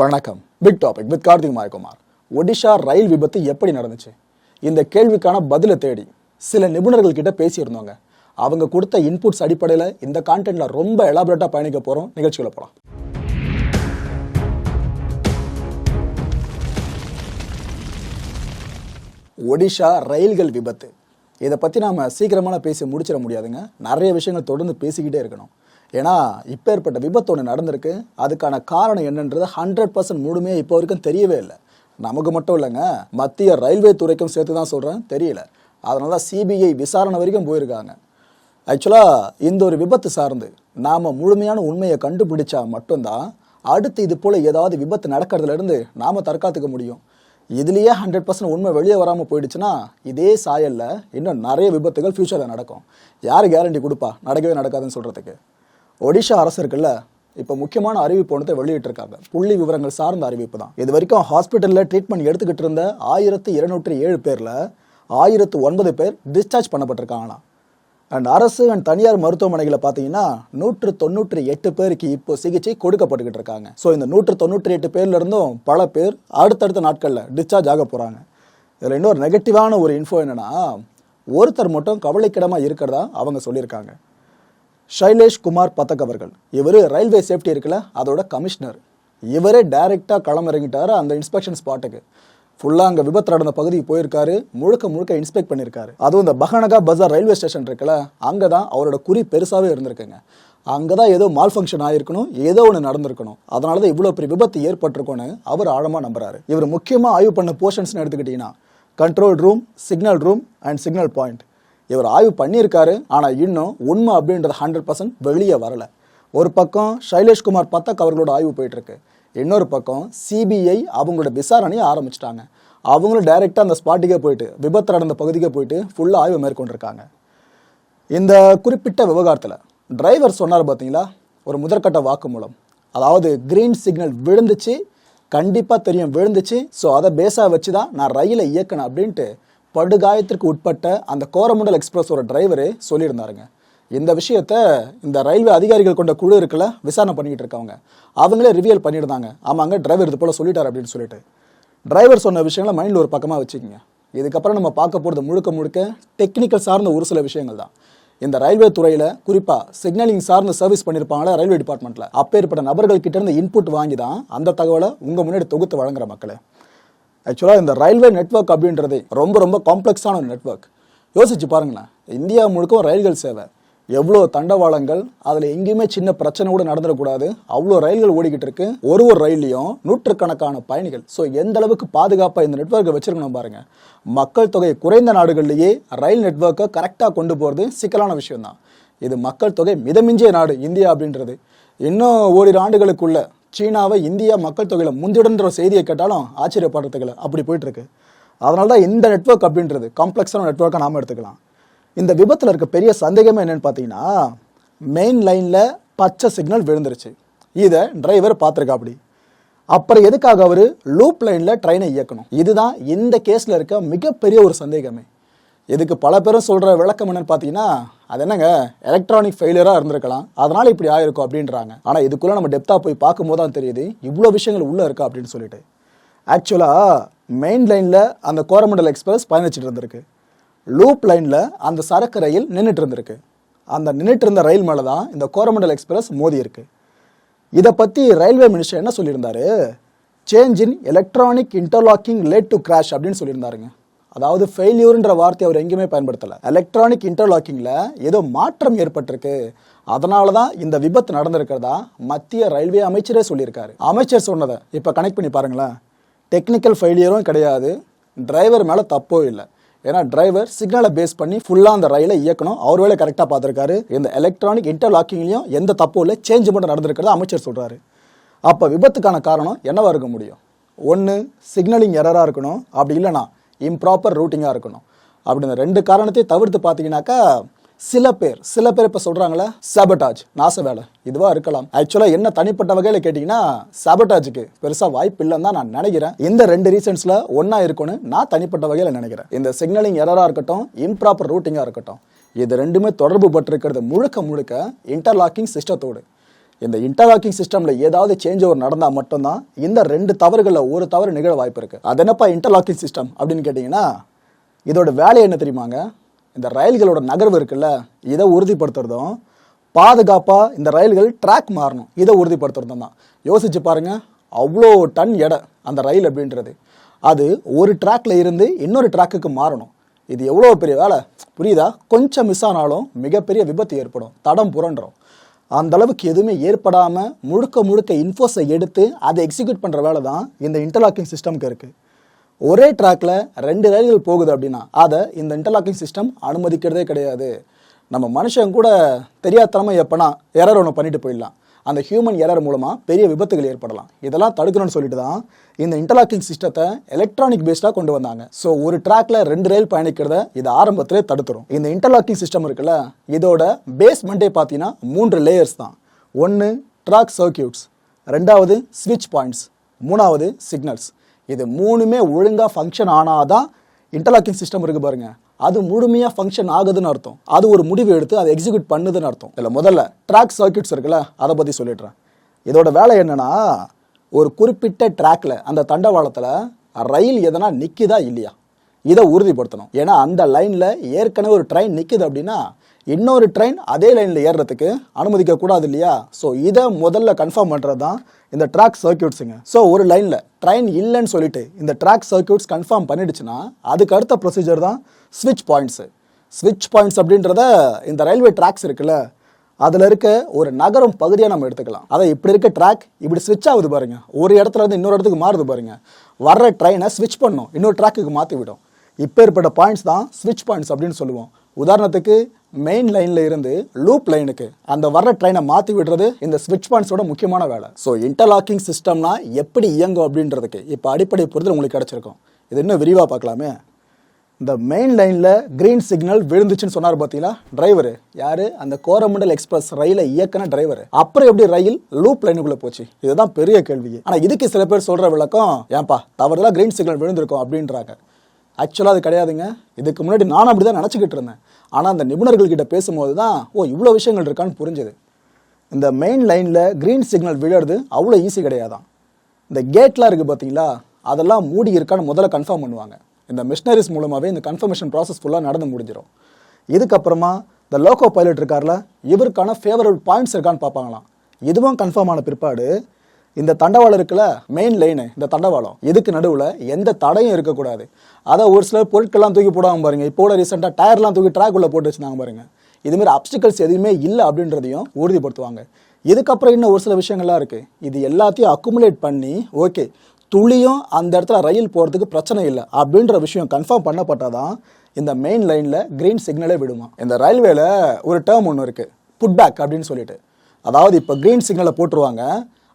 வணக்கம். Big topic with Karthik Mayakumar. Odisha ரயில் விபத்து எப்படி நடந்துச்சு? இந்த கேள்விக்கான பதிலை தேடி சில நிபுணர்கள் கிட்ட பேசியிருந்தோங்க. அவங்க கொடுத்த இன்புட்ஸ் அடிப்படையில் இந்த கான்டென்ட்ல ரொம்ப எலாபரேட்டாக பயணிக்க போகிறோம் நிகழ்ச்சிகளை போகலாம் ஒடிஷா ரயில்கள் விபத்து. இதை பற்றி நாம் சீக்கிரமான பேசி முடிச்சிட முடியாதுங்க. நிறைய விஷயங்கள் தொடர்ந்து பேசிக்கிட்டே இருக்கணும். ஏன்னா இப்போ ஏற்பட்ட விபத்து ஒன்று நடந்திருக்கு. அதுக்கான காரணம் என்னன்றது ஹண்ட்ரட் பர்சன்ட் முழுமையாக இப்போ வரைக்கும் தெரியவே இல்லை. நமக்கு மட்டும் இல்லைங்க மத்திய ரயில்வே துறைக்கும் சேர்த்து தான் சொல்கிறேன் தெரியல. அதனால தான் சிபிஐ விசாரணை வரைக்கும் போயிருக்காங்க. ஆக்சுவலாக இந்த ஒரு விபத்து சார்ந்து நாம் முழுமையான உண்மையை கண்டுபிடிச்சா மட்டும்தான் அடுத்து இது போல் ஏதாவது விபத்து நடக்கிறதுலேருந்து நாம் தற்காத்துக்க முடியும். இதுலேயே ஹண்ட்ரட் பர்சன்ட் உண்மை வெளியே வராமல் போயிடுச்சுன்னா இதே சாயல்ல இன்னும் நிறைய விபத்துகள் ஃப்யூச்சரில் நடக்கும். யார் கேரண்டி கொடுப்பா? நடக்கவே நடக்காதுன்னு சொல்கிறதுக்கு ஒடிஷா அரசு இருக்குல்ல இப்போ முக்கியமான அறிவிப்பு ஒன்றத்தை வெளியிட்டிருக்காங்க. புள்ளி விவரங்கள் சார்ந்த அறிவிப்பு தான். இது வரைக்கும் ஹாஸ்பிட்டலில் ட்ரீட்மெண்ட் எடுத்துக்கிட்டு இருந்த ஆயிரத்து இருநூற்றி ஏழு பேரில் ஆயிரத்து ஒன்பது பேர் டிஸ்சார்ஜ் பண்ணப்பட்டிருக்காங்களாம். அண்ட் அரசு அண்ட் தனியார் மருத்துவமனைகளை பார்த்தீங்கன்னா நூற்று தொண்ணூற்றி எட்டு பேருக்கு இப்போ சிகிச்சை கொடுக்கப்பட்டுக்கிட்டு இருக்காங்க. ஸோ இந்த நூற்று தொண்ணூற்றி எட்டு பேர்லேருந்தும் பல பேர் அடுத்தடுத்த நாட்களில் டிஸ்சார்ஜ் ஆக போகிறாங்க இதில் இன்னொரு நெகட்டிவான ஒரு இன்ஃபோ என்னென்னா ஒருத்தர் மட்டும் கவலைக்கிடமாக இருக்கிறதா அவங்க சொல்லியிருக்காங்க. ஷைலேஷ் குமார் பதக் அவர்கள். இவர் ரயில்வே சேஃப்டி இருக்குல்ல அதோட கமிஷனர். இவரே டைரெக்டாக களமிறங்கிட்டாரு அந்த இன்ஸ்பெக்ஷன் ஸ்பாட்டுக்கு. ஃபுல்லாக அங்கே விபத்து நடந்த பகுதிக்கு போயிருக்காரு முழுக்க முழுக்க இன்ஸ்பெக்ட் பண்ணியிருக்காரு. அதுவும் இந்த பஹனகா பஜார் ரயில்வே ஸ்டேஷன் இருக்குல்ல அங்கே தான் அவரோட குறி பெருசாகவே இருந்திருக்குங்க. அங்கே தான் ஏதோ மால் ஃபங்க்ஷன் ஆகிருக்கணும் ஏதோ ஒன்று நடந்திருக்கணும். அதனால தான் இவ்வளோ பெரிய விபத்து ஏற்பட்டிருக்கோன்னு அவர் ஆழமாக நம்புறாரு. இவர் முக்கியமாக ஆய்வு பண்ண போர்ஷன்ஸ்னு எடுத்துக்கிட்டிங்கன்னா control room signal room and signal point இவர் ஆய்வு பண்ணியிருக்காரு ஆனால் இன்னும் உண்மை அப்படின்றது ஹண்ட்ரட் பர்சன்ட் வெளியே வரல. ஒரு பக்கம் சைலேஷ்குமார் பத்தக் அவர்களோட ஆய்வு போயிட்டு இருக்கு இன்னொரு பக்கம் சிபிஐ அவங்களோட விசாரணையை ஆரம்பிச்சிட்டாங்க. அவங்களும் டைரெக்டாக அந்த ஸ்பாட்டுக்கே போயிட்டு விபத்து நடந்த பகுதிக்கே போயிட்டு ஃபுல்லாக ஆய்வு மேற்கொண்டிருக்காங்க. இந்த குறிப்பிட்ட விவகாரத்தில் டிரைவர் சொன்னார் பார்த்தீங்களா ஒரு முதற்கட்ட வாக்குமூலம். அதாவது கிரீன் சிக்னல் விழுந்துச்சு கண்டிப்பாக தெரியும் விழுந்துச்சு. ஸோ அதை பேஸாக வச்சு தான் நான் ரயிலை இயக்கணும் அப்படின்ட்டு படுகாயத்திற்கு உட்பட்ட அந்த கோரமண்டல் எக்ஸ்பிரஸோட டிரைவரே சொல்லியிருந்தாருங்க. இந்த விஷயத்த இந்த ரயில்வே அதிகாரிகள் கொண்ட குழு இருக்குல்ல விசாரணை பண்ணிக்கிட்டு இருக்கவங்க. அவங்களே ரிவியல் பண்ணியிருந்தாங்க. ஆமாங்க டிரைவர் இது போல் சொல்லிட்டார் அப்படின்னு சொல்லிட்டு. டிரைவர் சொன்ன விஷயங்களை மைண்டில் ஒரு பக்கமாக வச்சுக்கோங்க. இதுக்கப்புறம் நம்ம பார்க்க போகிறது முழுக்க முழுக்க டெக்னிக்கல் சார்ந்த ஒரு சில விஷயங்கள் தான். இந்த ரயில்வே துறையில் குறிப்பாக சிக்னலிங் சார்ந்து சர்வீஸ் பண்ணியிருப்பாங்களா ரயில்வே டிபார்ட்மெண்ட்டில் அப்பேற்பட்ட நபர்கள் கிட்டேருந்து இன்புட் வாங்கி தான் அந்த தகவலை உங்கள் முன்னாடி தொகுத்து வழங்குற மக்களே. ஆக்சுவலாக இந்த ரயில்வே நெட்வொர்க் அப்படின்றது ரொம்ப ரொம்ப காம்ப்ளெக்ஸான ஒரு நெட்வொர்க் யோசிச்சு பாருங்களேன். இந்தியா முழுக்க ரயில்கள் சேவை. எவ்வளோ தண்டவாளங்கள் அதில் எங்கேயுமே சின்ன பிரச்சனை கூட நடந்துடக்கூடாது. அவ்வளோ ரயில்கள் ஓடிக்கிட்டு இருக்கு. ஒரு ஒரு ரயிலையும் நூற்றுக்கணக்கான பயணிகள். ஸோ எந்த அளவுக்கு பாதுகாப்பாக இந்த நெட்வொர்க்கை வச்சிருக்கணும் பாருங்க. மக்கள் தொகை குறைந்த நாடுகள்லேயே ரயில் நெட்வொர்க்கை கரெக்டாக கொண்டு போகிறது சிக்கலான விஷயம்தான். இது மக்கள் தொகை மிதமிஞ்சிய நாடு இந்தியா அப்படின்றது. இன்னும் ஓரிரு ஆண்டுகளுக்குள்ள சீனாவை இந்தியா மக்கள் தொகையில் முந்திடுன்ற ஒரு செய்தியை கேட்டாலும் ஆச்சரியப்படுறதுக்கு அப்படி போயிட்டுருக்கு. அதனால தான் இந்த நெட்வொர்க் அப்படின்றது காம்ப்ளெக்ஸான நெட்ஒர்க்காக நாம் எடுத்துக்கலாம். இந்த விபத்தில் இருக்க பெரிய சந்தேகமே என்னென்னு பார்த்தீங்கன்னா மெயின் லைனில் பச்சை சிக்னல் விழுந்துருச்சு. இதை டிரைவர் பார்த்துருக்கா அப்படி. அப்புறம் எதுக்காக அவர் லூப் லைனில் ட்ரெயினை இயக்கணும்? இதுதான் இந்த கேஸில் இருக்க மிகப்பெரிய ஒரு சந்தேகமே. இதுக்கு பல பேரும் சொல்கிற விளக்கம் என்னன்னு பார்த்தீங்கன்னா அது என்னங்க? எலக்ட்ரானிக் ஃபெயிலியராக இருந்திருக்கலாம். அதனால் இப்படி ஆயிருக்கும் அப்படின்றாங்க. ஆனால் இதுக்குள்ளே நம்ம டெப்த்தாக போய் பார்க்கும்போது தான் தெரியுது இவ்வளோ விஷயங்கள் உள்ளே இருக்கா அப்படின்னு சொல்லிட்டு. ஆக்சுவலாக மெயின் லைனில் அந்த கோரமண்டல் எக்ஸ்பிரஸ் பயணிச்சுட்டு இருந்திருக்கு. லூப் லைனில் அந்த சரக்கு ரயில் நின்றுட்டு இருந்திருக்கு. அந்த நின்றுட்டு இருந்த ரயில் மேலே தான் இந்த கோரமண்டல் எக்ஸ்பிரஸ் மோதி இருக்கு. இதை பற்றி ரயில்வே மினிஸ்டர் என்ன சொல்லியிருந்தாரு? Change in electronic interlocking led to crash அப்படின்னு சொல்லியிருந்தாருங்க. அதாவது ஃபெயில்யூர்ன்ற வார்த்தை அவர் எங்கேயுமே பயன்படுத்தலை. எலக்ட்ரானிக் இன்டர்லாக்கிங்கில் ஏதோ மாற்றம் ஏற்பட்டிருக்கு. அதனால தான் இந்த விபத்து நடந்திருக்கிறதா மத்திய ரயில்வே அமைச்சரே சொல்லியிருக்காரு. அமைச்சர் சொன்னதை இப்போ கனெக்ட் பண்ணி பாருங்களேன். டெக்னிக்கல் ஃபெயிலியரும் கிடையாது. டிரைவர் மேலே தப்போ இல்லை. ஏன்னா டிரைவர் சிக்னலை பேஸ் பண்ணி ஃபுல்லாக அந்த ரயிலை இயக்கணும். அவர் வேலை கரெக்டாக பார்த்துருக்காரு. இந்த எலக்ட்ரானிக் இன்டர்லாக்கிங்லையும் எந்த தப்பும் இல்லை. சேஞ்ச் மட்டும் நடந்திருக்கிறதா அமைச்சர் சொல்கிறாரு அப்போ விபத்துக்கான காரணம் என்னவா இருக்க முடியும்? ஒன்று சிக்னலிங் எரராக இருக்கணும். அப்படி இல்லைனா இம்ப்ராப்பர் ரூட்டிங்காக இருக்கணும். அப்படின்னு ரெண்டு காரணத்தையும் தவிர்த்து பார்த்தீங்கன்னாக்கா சில பேர் சில பேர் இப்போ சொல்கிறாங்களே சாபட்டாஜ் நாச வேலை இதுவாக இருக்கலாம். ஆக்சுவலாக என்ன தனிப்பட்ட வகையில் கேட்டிங்கன்னா சாபட்டாஜுக்கு பெருசாக வாய்ப்பு இல்லைன்னு தான் நான் நினைக்கிறேன். இந்த ரெண்டு ரீசன்ஸில் ஒன்றா இருக்கும்னு நான் தனிப்பட்ட வகையில் நினைக்கிறேன். இந்த சிக்னலிங் எரராக இருக்கட்டும் இம்ப்ராப்பர் ரூட்டிங்காக இருக்கட்டும் இது ரெண்டுமே தொடர்பு பட்டிருக்கிறது முழுக்க முழுக்க இன்டர்லாக்கிங் சிஸ்டத்தோடு இந்த இன்டர்லாக்கிங் சிஸ்டம்ல ஏதாவது சேஞ்ச் ஓவர் நடந்தால் மட்டும்தான் இந்த ரெண்டு தவறுகளில் ஒரு தவறு நிகழ வாய்ப்பு இருக்கு. அது என்னப்பா இன்டர்லாக்கிங் சிஸ்டம் அப்படின்னு கேட்டிங்கன்னா இதோட வேலை என்ன தெரியுமாங்க? இந்த ரயில்களோட நகர்வு இருக்குல்ல இதை உறுதிப்படுத்துறதும் பாதுகாப்பாக இந்த ரயில்கள் ட்ராக் மாறணும். இதை உறுதிப்படுத்துறதும் தான். யோசிச்சு பாருங்க அவ்வளோ டன் எடை அந்த ரயில் அப்படின்றது. அது ஒரு ட்ராக்ல இருந்து இன்னொரு ட்ராக்குக்கு மாறணும். இது எவ்வளோ பெரிய வேலை? புரியுதா? கொஞ்சம் மிஸ் ஆனாலும் மிகப்பெரிய விபத்து ஏற்படும். தடம் புரண்டுறோம் அந்த அளவுக்கு எதுவுமே ஏற்படாமல் முழுக்க முழுக்க இன்ஃபோஸை எடுத்து அதை எக்ஸிக்யூட் பண்ணுற வேலை தான் இந்த இன்டர்லாக்கிங் சிஸ்டம்க்கு இருக்குது ஒரே ட்ராக்ல ரெண்டு ரயில்கள் போகுது அப்படின்னா அதை இந்த இன்டர்லாக்கிங் சிஸ்டம் அனுமதிக்கிறதே கிடையாது. நம்ம மனுஷன் கூட தெரியாதனமா எப்போனா எரர் ஒன்று பண்ணிட்டு போயிடலாம். அந்த ஹியூமன் எரர் மூலமாக பெரிய விபத்துகள் ஏற்படலாம். இதெல்லாம் தடுக்கணும்னு சொல்லிட்டு தான் இந்த இன்டர்லாக்கிங் சிஸ்டத்தை எலக்ட்ரானிக் பேஸ்டாக கொண்டு வந்தாங்க. ஸோ ஒரு ட்ராக்ல ரெண்டு ரயில் பயணிக்கிறத இது ஆரம்பத்திலே தடுத்துரும். இந்த இன்டர்லாக்கிங் சிஸ்டம் இருக்குல்ல இதோட பேஸ்மெண்ட்டே பார்த்தீங்கன்னா மூன்று லேயர்ஸ் தான். ஒன்று ட்ராக் சர்க்கியூட்ஸ் ரெண்டாவது ஸ்விட்ச் பாயிண்ட்ஸ் மூணாவது சிக்னல்ஸ் இது மூணுமே ஒழுங்காக ஃபங்க்ஷன் ஆனால் தான் இன்டர்லாக்கிங் சிஸ்டம் இருக்குது பாருங்கள் அது முழுமையாக ஃபங்க்ஷன் ஆகுதுன்னு அர்த்தம். அது ஒரு முடிவு எடுத்து அதை எக்ஸிக்யூட் பண்ணுதுன்னு அர்த்தம். இல்லை முதல்ல ட்ராக் சர்க்கியூட்ஸ் இருக்குல்ல அதை பற்றி சொல்லிடுறேன். இதோட வேலை என்னென்னா ஒரு குறிப்பிட்ட ட்ராக்ல அந்த தண்டவாளத்தில் ரயில் எதனா நிற்குதா இல்லையா? இதை உறுதிப்படுத்தணும். ஏன்னா அந்த லைனில் ஏற்கனவே ஒரு ட்ரெயின் நிற்குது அப்படின்னா இன்னொரு ட்ரெயின் அதே லைனில் ஏறுறதுக்கு அனுமதிக்கக்கூடாது இல்லையா? ஸோ இதை முதல்ல கன்ஃபார்ம் பண்ணுறது தான் இந்த ட்ராக் சர்க்கியூட்ஸுங்க ஸோ ஒரு லைனில் ட்ரெயின் இல்லைன்னு சொல்லிட்டு இந்த ட்ராக் சர்க்கியூட்ஸ் கன்ஃபார்ம் பண்ணிடுச்சுன்னா அதுக்கு அடுத்த ப்ரொசீஜர் தான் ஸ்விட்ச் பாயிண்ட்ஸு ஸ்விட்ச் பாயிண்ட்ஸ் அப்படின்றத இந்த ரயில்வே ட்ராக்ஸ் இருக்குல்ல அதில் இருக்க ஒரு நகரம் பகுதியாக நம்ம எடுத்துக்கலாம். அதை இப்படி இருக்க ட்ராக் இப்படி ஸ்விட்ச் ஆகுது பாருங்க. ஒரு இடத்துல இருந்து இன்னொரு இடத்துக்கு மாறுது பாருங்க. வர்ற ட்ரெயினை ஸ்விட்ச் பண்ணும். இன்னொரு ட்ராக்குக்கு மாற்றி விடும் இப்போ ஏற்பட்ட பாயிண்ட்ஸ் தான் ஸ்விட்ச் பாயிண்ட்ஸ் அப்படின்னு சொல்லுவோம். உதாரணத்துக்கு மெயின் லைன்ல இருந்து லூப் லைனுக்கு அந்த வர்ற ட்ரெயினை மாற்றி விடுறது இந்த ஸ்விட்ச் பாயிண்ட்ஸோட முக்கியமான வேலை. ஸோ இன்டர்லாக்கிங் சிஸ்டம்னா எப்படி இயங்கும் அப்படின்றதுக்கு இப்போ அடிப்படை புரிதல் உங்களுக்கு கிடைச்சிருக்கும். இது இன்னும் விரிவாக பார்க்கலாமே. இந்த மெயின் லைனில் கிரீன் சிக்னல் விழுந்துச்சுன்னு சொன்னார் பார்த்தீங்களா டிரைவர் யார்? அந்த கோரமண்டல் எக்ஸ்பிரஸ் ரயிலை இயக்கின டிரைவர் அப்புறம் எப்படி ரயில் லூப் லைனுக்குள்ளே போச்சு? இதுதான் பெரிய கேள்வி. ஆனால் இதுக்கு சில பேர் சொல்கிற விளக்கம் ஏன்பா தவறுதலாக கிரீன் சிக்னல் விழுந்திருக்கும் அப்படின்றாங்க. ஆக்சுவலாக அது கிடையாதுங்க. இதுக்கு முன்னாடி நானும் அப்படி தான் நினச்சிக்கிட்டு இருந்தேன். ஆனால் அந்த நிபுணர்கள் கிட்ட பேசும்போது தான் ஓ இவ்வளோ விஷயங்கள் இருக்கான்னு புரிஞ்சுது. இந்த மெயின் லைனில் க்ரீன் சிக்னல் விழுறது அவ்வளோ ஈஸி கிடையாதான் இந்த கேட்லாம் இருக்குது பார்த்தீங்களா அதெல்லாம் மூடி இருக்கான்னு முதல்ல கன்ஃபார்ம் பண்ணுவாங்க. இந்த மிஷினரிஸ் மூலமாகவே இந்த கன்ஃபர்மேஷன் ப்ராசஸ் ஃபுல்லாக நடந்து முடிஞ்சிடும் இதுக்கப்புறமா இந்த லோகோ பைலட் இருக்கார்ல இவருக்கான ஃபேவரபிள் பாயிண்ட்ஸ் இருக்கான்னு பார்ப்பாங்களாம். இதுவும் கன்ஃபார்ம் ஆன பிற்பாடு இந்த தண்டவாளம் இருக்குல்ல மெயின் லைனு இந்த தண்டவாளம். இதுக்கு நடுவில்? எந்த தடையும் இருக்கக்கூடாது. அதை ஒரு சில பொருட்கள்லாம் தூக்கி போடாமல் பாருங்கள் இப்போ கூட ரீசெண்டாக டயர்லாம் தூக்கி ட்ராக் உள்ள போட்டு வச்சுருந்தாங்க பாருங்க. இதுமாரி அப்டிக்கல்ஸ் எதுவுமே இல்லை அப்படின்றதையும் உறுதிப்படுத்துவாங்க. இதுக்கப்புறம் இன்னும் ஒரு சில விஷயங்கள்லாம் இருக்குது இது எல்லாத்தையும் அக்குமுலேட் பண்ணி ஓகே துளியும் அந்த இடத்துல ரயில் போகிறதுக்கு பிரச்சனை இல்லை அப்படின்ற விஷயம் கன்ஃபார்ம் பண்ணப்பட்டால் தான் இந்த மெயின் லைனில் க்ரீன் சிக்னலே விடுமா. இந்த ரயில்வேல ஒரு டேர்ம் ஒன்று இருக்குது புட்பேக் அப்படின்னு சொல்லிட்டு. அதாவது இப்போ க்ரீன் சிக்னலை போட்டுருவாங்க.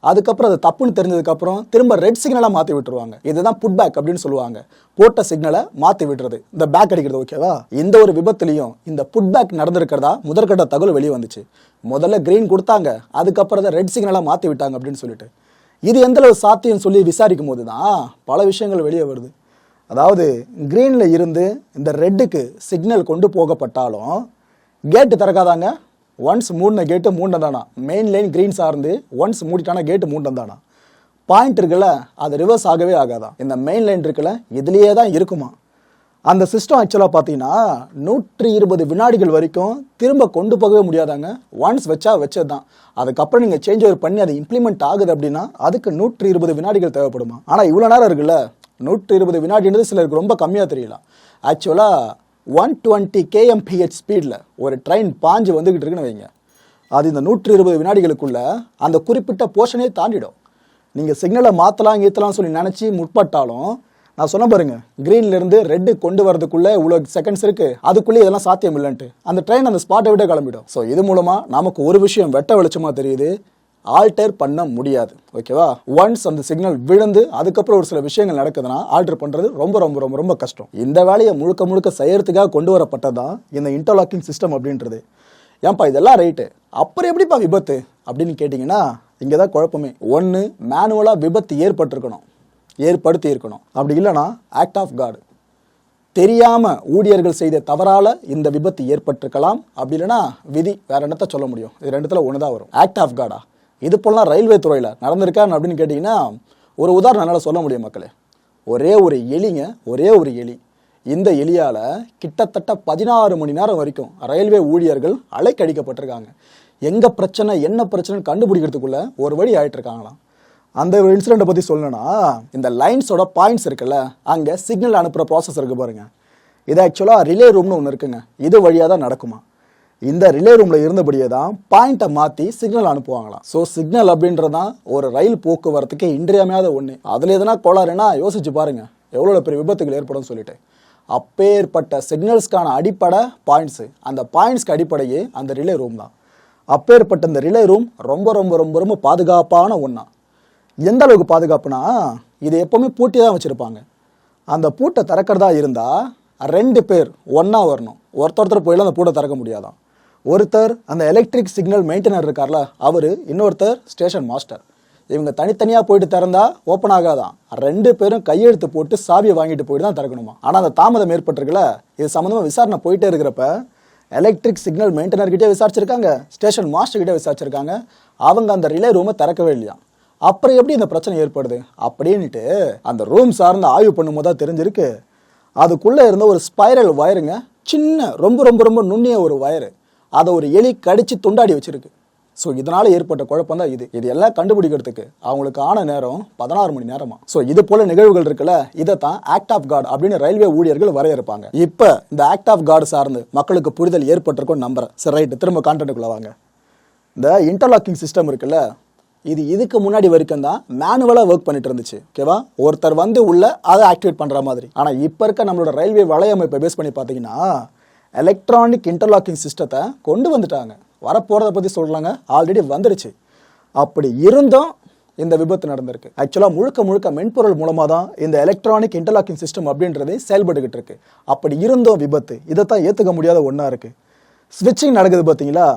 அதுக்கப்புறம் அது தப்புன்னு தெரிஞ்சதுக்கப்புறம் திரும்ப ரெட் சிக்னலாக மாற்றி விட்டுருவாங்க. இதுதான் புட் பேக் அப்படின்னு சொல்லுவாங்க. போட்ட சிக்னலை மாற்றி விடுறது இந்த பேக் அடிக்கிறது ஓகேவா இந்த ஒரு விபத்துலையும் இந்த புட் பேக் நடந்திருக்கிறதா? முதற்கட்ட தகவல் வெளியே வந்துச்சு. முதல்ல க்ரீன் கொடுத்தாங்க. அதுக்கப்புறம் தான் ரெட் சிக்னலாக மாற்றி விட்டாங்க அப்படின்னு சொல்லிட்டு. இது எந்த அளவு சாத்தியம் சொல்லி விசாரிக்கும் போது தான் பல விஷயங்கள் வெளியே வருது. அதாவது க்ரீனில் இருந்து இந்த ரெட்டுக்கு சிக்னல் கொண்டு போகப்பட்டாலும் கேட்டு திறக்காதாங்க? ஒன்ஸ் மூடின கேட்டு மூண்டதானா மெயின் லைன் க்ரீன் சார்ந்து ஒன்ஸ் மூடிட்டான கேட்டு மூண்டதானா பாயிண்ட் இருக்குல்ல அது ரிவர்ஸ் ஆகவே ஆகாதான் இந்த மெயின் லைன் இருக்குல்ல இதுலேயே தான் இருக்குமா? அந்த சிஸ்டம் ஆக்சுவலாக பார்த்தீங்கன்னா நூற்றி இருபது வினாடிகள் வரைக்கும் திரும்ப கொண்டு போகவே முடியாதாங்க? ஒன்ஸ் வச்சா வச்சது தான் அதுக்கப்புறம் நீங்கள் சேஞ்ச் ஓவர் பண்ணி அது இம்ப்ளிமெண்ட் ஆகுது அப்படின்னா அதுக்கு நூற்றி இருபது வினாடிகள் தேவைப்படுமா? ஆனால் இவ்வளோ நேரம் இருக்குல்ல நூற்றி இருபது வினாடின்றது சிலருக்கு ரொம்ப கம்மியாக தெரியலாம். ஆக்சுவலாக ஒன் டுவெண்ட்டி கேஎம்பிஹெச் ஸ்பீடில் ஒரு ட்ரெயின் பாஞ்சு வந்துக்கிட்டு இருக்குன்னு வைங்க. அது இந்த நூற்றி இருபது வினாடிகளுக்குள்ள அந்த குறிப்பிட்ட போர்ஷனே தாண்டிடும். நீங்கள் சிக்னலை மாற்றலாம் கீத்தலாம் சொல்லி நினச்சி முற்பட்டாலும் நான் சொன்ன பாருங்க க்ரீன்லேருந்து இருந்து ரெட்டு கொண்டு வரதுக்குள்ளே இவ்வளோ செகண்ட்ஸ் இருக்குது அதுக்குள்ளே இதெல்லாம் சாத்தியம் இல்லைன்ட்டு அந்த ட்ரெயின் அந்த ஸ்பாட்டை விட்டே கிளம்பிடும். ஸோ இது மூலமாக நமக்கு ஒரு விஷயம் வெட்ட வெளிச்சமாக தெரியுது. ஆல்டர் பண்ண முடியாது. ஓகேவா ஒன்ஸ் அந்த சிக்னல் விழுந்து அதுக்கப்புறம் ஒரு சில விஷயங்கள் நடக்குதுன்னா ஆல்டர் பண்ணுறது ரொம்ப ரொம்ப ரொம்ப ரொம்ப கஷ்டம். இந்த வேலையை முழுக்க முழுக்க செய்யறதுக்காக கொண்டு வரப்பட்டதான் இந்த இன்டர்லாக்கிங் சிஸ்டம் அப்படின்றது. ஏன்பா இதெல்லாம் ரைட்டு அப்புறம் எப்படிப்பா விபத்து? அப்படின்னு கேட்டிங்கன்னா இங்கே தான் குழப்பமே. ஒன்று மேனுவலாக விபத்து ஏற்பட்டிருக்கணும். ஏற்படுத்தி இருக்கணும். அப்படி இல்லைன்னா ஆக்ட் ஆஃப் காடு தெரியாமல் ஊழியர்கள் செய்த தவறால் இந்த விபத்து ஏற்பட்டிருக்கலாம். அப்படி இல்லைன்னா விதி வேற என்னத்த சொல்ல முடியும்? இது ரெண்டுத்துல ஒன்று தான் வரும். ஆக்ட் ஆஃப் காடா இது போலாம் ரயில்வே துறையில் நடந்திருக்கா அப்படின்னு கேட்டிங்கன்னா ஒரு உதாரணம் என்னால் சொல்ல முடியும் மக்களே. ஒரே ஒரு எலிங்க ஒரே ஒரு எலி. இந்த எலியால் கிட்டத்தட்ட பதினாறு மணி நேரம் வரைக்கும் ரயில்வே ஊழியர்கள் அலைக்கடிக்கப்பட்டிருக்காங்க. எங்கே பிரச்சனை என்ன பிரச்சனைன்னு கண்டுபிடிக்கிறதுக்குள்ள ஒரு வழி ஆகிட்டுருக்காங்களாம் அந்த ஒரு இன்சிடெண்ட்டை பற்றி சொல்லணும்னா இந்த லைன்ஸோட பாயிண்ட்ஸ் இருக்குல்ல அங்கே சிக்னல் அனுப்புகிற ப்ராசஸ் இருக்குது பாருங்கள் இது ஆக்சுவலாக ரிலே ரூம்னு ஒன்று இருக்குங்க. இது வழியாக தான் நடக்குமா இந்த ரிலே ரூமில் இருந்தபடியே தான் பாயிண்ட்டை மாற்றி சிக்னல் அனுப்புவாங்களாம். ஸோ சிக்னல் அப்படின்றதான் ஒரு ரயில் போக்குவரத்துக்கு இன்றியமையாத ஒன்று அதில் எதுனா கோளாறுனா யோசிச்சு பாருங்கள் எவ்வளோ பெரிய விபத்துகள் ஏற்படும் சொல்லிட்டு. அப்பேற்பட்ட சிக்னல்ஸ்க்கான அடிப்படை பாயிண்ட்ஸு அந்த பாயிண்ட்ஸ்க்கு அடிப்படையே அந்த ரிலே ரூம் தான். அப்பேற்பட்ட இந்த ரிலே ரூம் ரொம்ப ரொம்ப ரொம்ப ரொம்ப பாதுகாப்பான ஒன்றா எந்த அளவுக்கு பாதுகாப்புனா இது எப்போவுமே பூட்டி தான் வச்சுருப்பாங்க. அந்த பூட்டை திறக்கிறதா இருந்தால் ரெண்டு பேர் ஒன்றா வரணும். ஒருத்தர் ஒருத்தர் போயில அந்த பூட்டை திறக்க முடியாதான். ஒருத்தர் அந்த எலக்ட்ரிக் சிக்னல் மெயின்டெனர் இருக்கார்ல அவர் இன்னொருத்தர் ஸ்டேஷன் மாஸ்டர் இவங்க தனித்தனியாக போயிட்டு திறந்தா ஓப்பன் ஆகாதான். ரெண்டு பேரும் கையெழுத்து போட்டு சாவியை வாங்கிட்டு போயிட்டு தான் திறக்கணுமா? ஆனால் அந்த தாமதம் ஏற்பட்டிருக்குல்ல இது சம்மந்தமாக விசாரணை போயிட்டே இருக்கிறப்ப எலக்ட்ரிக் சிக்னல் மெயின்டெனர்கிட்டே விசாரிச்சிருக்காங்க ஸ்டேஷன் மாஸ்டர்கிட்டே விசாரிச்சிருக்காங்க. அவங்க அந்த ரிலே ரூமை திறக்கவே இல்லையா? அப்புறம் எப்படி இந்த பிரச்சனை ஏற்படுது? அப்படின்னுட்டு அந்த ரூம் சார்ந்து ஆய்வு பண்ணும்போது தான் தெரிஞ்சிருக்கு. அதுக்குள்ளே இருந்த ஒரு ஸ்பைரல் வயருங்க சின்ன ரொம்ப ரொம்ப ரொம்ப நுண்ணிய ஒரு வயரு அதை ஒரு எலி கடிச்சு துண்டாடி வச்சிருக்கு. ஸோ இதனால் ஏற்பட்ட குழப்பம் தான் இது. இது எல்லாம் கண்டுபிடிக்கிறதுக்கு அவங்களுக்கு ஆன நேரம் பதினாறு மணி நேரமா. ஸோ இது போல நிகழ்வுகள் இருக்குல்ல இதை தான் ஆக்ட் ஆஃப் காட் அப்படின்னு ரயில்வே ஊழியர்கள் வரையறுப்பாங்க. இப்போ இந்த ஆக்ட் ஆஃப் காட் சார்ந்து மக்களுக்கு புரிதல் ஏற்பட்டிருக்கும் நம்புறேன். சரி ரைட்டு திரும்ப கான்டென்ட்டுக்குள்ள வாங்க. இந்த இன்டர்லாக்கிங் சிஸ்டம் இருக்குல்ல இது இதுக்கு முன்னாடி வரைக்கும் தான் மேனுவலாக ஒர்க் பண்ணிட்டு இருந்துச்சு. ஓகேவா ஒருத்தர் வந்து உள்ள அதை ஆக்டிவேட் பண்ணுற மாதிரி. ஆனால் இப்போ இருக்க நம்மளோட ரயில்வே வலையமைப்பை பேஸ் பண்ணி பார்த்தீங்கன்னா எலக்ட்ரானிக் இன்டர்லாக்கிங் சிஸ்டத்தை கொண்டு வந்துட்டாங்க. வரப்போகிறத பற்றி சொல்கிறாங்க ஆல்ரெடி வந்துடுச்சு. அப்படி இருந்தும் இந்த விபத்து நடந்திருக்கு. ஆக்சுவலாக முழுக்க முழுக்க மென்பொருள் மூலமாக தான் இந்த எலக்ட்ரானிக் இன்டர்லாக்கிங் சிஸ்டம் அப்படின்றது செயல்பட்டுக்கிட்டு இருக்கு. அப்படி இருந்தும் விபத்து. இதைத்தான் ஏற்றுக்க முடியாத ஒன்றா இருக்குது ஸ்விட்சிங் நடக்குது பார்த்தீங்களா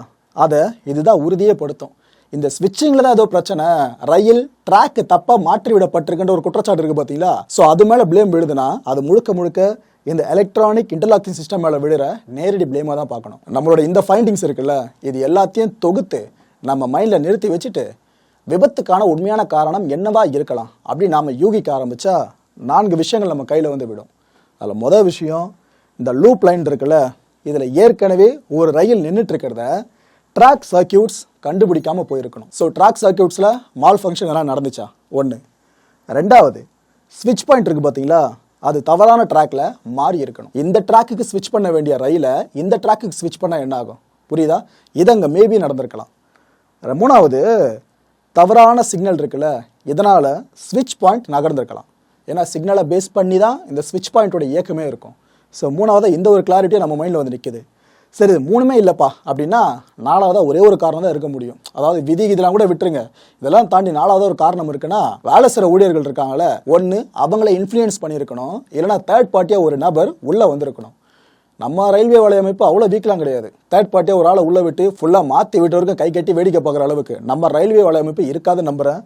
அதை இதுதான் உறுதியே படுத்தும். இந்த ஸ்விட்சிங்கில் தான் ஏதோ பிரச்சனை. ரயில் ட்ராக்கு தப்பாக மாற்றி விடப்பட்டிருக்குன்ற ஒரு குற்றச்சாட்டு இருக்குது பார்த்தீங்களா ஸோ அது மேலே ப்ளேம் விழுதுன்னா அது முழுக்க முழுக்க இந்த எலக்ட்ரானிக் இன்டர்லாக்கிங் சிஸ்டம் மேலே விழுற நேரடி பிளேமாக தான் பார்க்கணும். நம்மளோட இந்த ஃபைண்டிங்ஸ் இருக்குல்ல இது எல்லாத்தையும் தொகுத்து நம்ம மைண்டில் நிறுத்தி வச்சுட்டு விபத்துக்கான உண்மையான காரணம் என்னவா இருக்கலாம் அப்படி நாம் யூகிக்க ஆரம்பித்தா நான்கு விஷயங்கள் நம்ம கையில் வந்து விடும். அதில் மொதல் விஷயம் இந்த லூப் லைன் இருக்குல்ல இதில் ஏற்கனவே ஒரு ரயில் நின்றுட்டு இருக்கிறத ட்ராக் சர்க்கியூட்ஸ் கண்டுபிடிக்காமல் போயிருக்கணும். ஸோ ட்ராக் சர்க்கியூட்ஸில் மால் ஃபங்க்ஷன் எல்லாம் நடந்துச்சா? ஒன்று ரெண்டாவது ஸ்விட்ச் பாயிண்ட் இருக்குது பார்த்தீங்களா அது தவறான ட்ராக்ல மாறி இருக்கணும். இந்த ட்ராக்குக்கு ஸ்விட்ச் பண்ண வேண்டிய ரயிலை இந்த ட்ராக்குக்கு ஸ்விட்ச் பண்ணால் என்ன ஆகும்? புரியுதா? இது அங்கே மேபி நடந்திருக்கலாம். மூணாவது தவறான சிக்னல் இருக்குல்ல இதனால் ஸ்விட்ச் பாயிண்ட் நகர்ந்திருக்கலாம். ஏன்னா சிக்னலை பேஸ் பண்ணி தான் இந்த ஸ்விட்ச் பாயிண்ட்டோட இயக்கமே இருக்கும். ஸோ மூணாவது இந்த ஒரு கிளாரிட்டியும் நம்ம மைண்டில் வந்து நிற்கிது சரி இது மூணுமே இல்லைப்பா. அப்படின்னா நாலாவதா ஒரே ஒரு காரணம் தான் இருக்க முடியும். அதாவது விதி இதெல்லாம் கூட விட்டுருங்க. இதெல்லாம் தாண்டி நாலாவது ஒரு காரணம் இருக்குன்னா வேலை செய்கிற ஊழியர்கள் இருக்காங்கள ஒன்று அவங்கள இன்ஃப்ளூயன்ஸ் பண்ணியிருக்கணும். இல்லைன்னா தேர்ட் பார்ட்டியாக ஒரு நபர் உள்ளே வந்திருக்கணும். நம்ம ரயில்வே வலையமைப்பு அவ்வளோ வீக்லாம் கிடையாது. தேர்ட் பார்ட்டியாக ஒரு ஆளை உள்ளே விட்டு ஃபுல்லாக மாற்றி விட்டு வரைக்கும் கை கட்டி வேடிக்கை பார்க்குற அளவுக்கு நம்ம ரயில்வே வலையமைப்பு இருக்காதுன்னு நம்புகிறேன்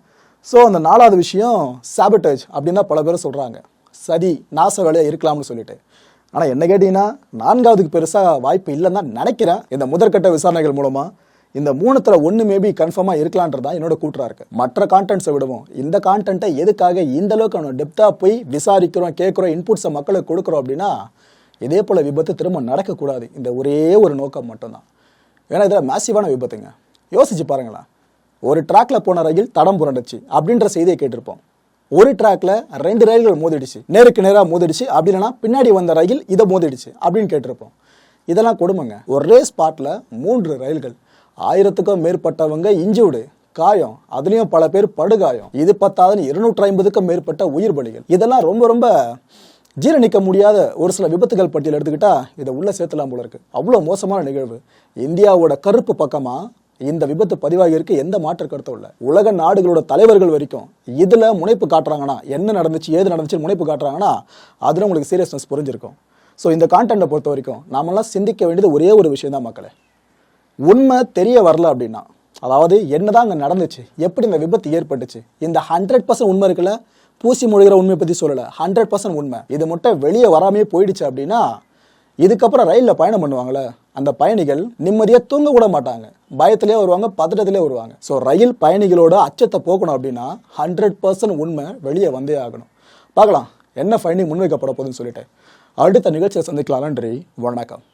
ஸோ அந்த நாலாவது விஷயம் சாபிட்டேஜ் அப்படின்னு தான் பல பேர் சொல்கிறாங்க சதி நாச வேலையாக இருக்கலாம்னு சொல்லிட்டு. ஆனால் என்ன கேட்டிங்கன்னா நான்காவதுக்கு பெருசாக வாய்ப்பு இல்லைன்னு தான் நினைக்கிறேன். இந்த முதற்கட்ட விசாரணைகள் மூலமாக இந்த மூணுத்தில் ஒன்று மேபி கன்ஃபார்மாக இருக்கலான்றது தான் என்னோட கூற்றா இருக்கு. மற்ற கான்டென்ட்ஸை விடவும். இந்த கான்டென்ட்டை எதுக்காக இந்த அளவுக்கு நம்ம டெப்த்தாக போய் விசாரிக்கிறோம் கேட்குறோம் இன்புட்ஸை மக்களுக்கு கொடுக்குறோம் அப்படின்னா இதே போல் விபத்து திரும்ப நடக்கக்கூடாது. இந்த ஒரே ஒரு நோக்கம் மட்டும்தான். ஏன்னா இதில் மேசிவான விபத்துங்க. யோசிச்சு பாருங்களேன். ஒரு ட்ராக்ல போன ரயில் தடம் புரண்டுச்சு அப்படின்ற செய்தியை கேட்டிருப்போம். ஒரு ட்ராக்ல ரெண்டு ரயில்கள் மோதிடுச்சு. நேருக்கு நேராக மோதிடுச்சு. அப்படி இல்லைன்னா பின்னாடி வந்த ரயில் இதை மோதிடுச்சு அப்படின்னு கேட்டிருப்போம். இதெல்லாம் கொடுமைங்க. ஒரே ஸ்பாட்ல மூன்று ரயில்கள். ஆயிரத்துக்கும் மேற்பட்டவங்க இன்ஜூர்டு காயம் அதுலேயும் பல பேர் படுகாயம். இது பத்தாதுன்னு இருநூற்றி ஐம்பதுக்கும் மேற்பட்ட உயிர் பலிகள். இதெல்லாம் ரொம்ப ரொம்ப ஜீரணிக்க முடியாத ஒரு சில விபத்துகள் பட்டியல் எடுத்துக்கிட்டா இதை உள்ள சேர்த்தலாம் போல இருக்கு. அவ்வளோ மோசமான நிகழ்வு. இந்தியாவோட கருப்பு பக்கமாக இந்த விபத்து பதிவாகியிருக்கு எந்த மாற்று கருத்தும் இல்லை. உலக நாடுகளோட தலைவர்கள் வரைக்கும் இதில் முனைப்பு காட்டுறாங்கன்னா என்ன நடந்துச்சு ஏது நடந்துச்சு முனைப்பு காட்டுறாங்கன்னா அதில் உங்களுக்கு சீரியஸ்னஸ் புரிஞ்சிருக்கும். ஸோ இந்த கான்டென்ட்டை பொறுத்த வரைக்கும் நாமெல்லாம் சிந்திக்க வேண்டியது ஒரே ஒரு விஷயம் தான் மக்களே. உண்மை தெரிய வரல அப்படின்னா அதாவது என்னதான் அங்கே நடந்துச்சு எப்படி இந்த விபத்து ஏற்பட்டுச்சு இந்த ஹண்ட்ரட் பர்சன்ட் உண்மை இருக்குல்ல? பூசி முழுகிற உண்மையை பற்றி சொல்லலை. ஹண்ட்ரட் பர்சன்ட் உண்மை. இது மட்டும் வெளியே வராமே போயிடுச்சு அப்படின்னா இதுக்கப்புறம் ரயிலில் பயணம் பண்ணுவாங்களே அந்த பயணிகள் நிம்மதியாக தூங்க கூட மாட்டாங்க. பயத்திலே வருவாங்க பதட்டத்திலே வருவாங்க. ஸோ ரயில் பயணிகளோட அச்சத்தை போக்கணும் அப்படின்னா ஹண்ட்ரட் பர்சன்ட் உண்மை வெளியே வந்தே ஆகணும். பார்க்கலாம் என்ன ஃபைண்டிங் முன்வைக்கப்பட போகுதுன்னு சொல்லிட்டு. அடுத்த நிகழ்ச்சியை சந்திக்கலாம் நன்றி வணக்கம்.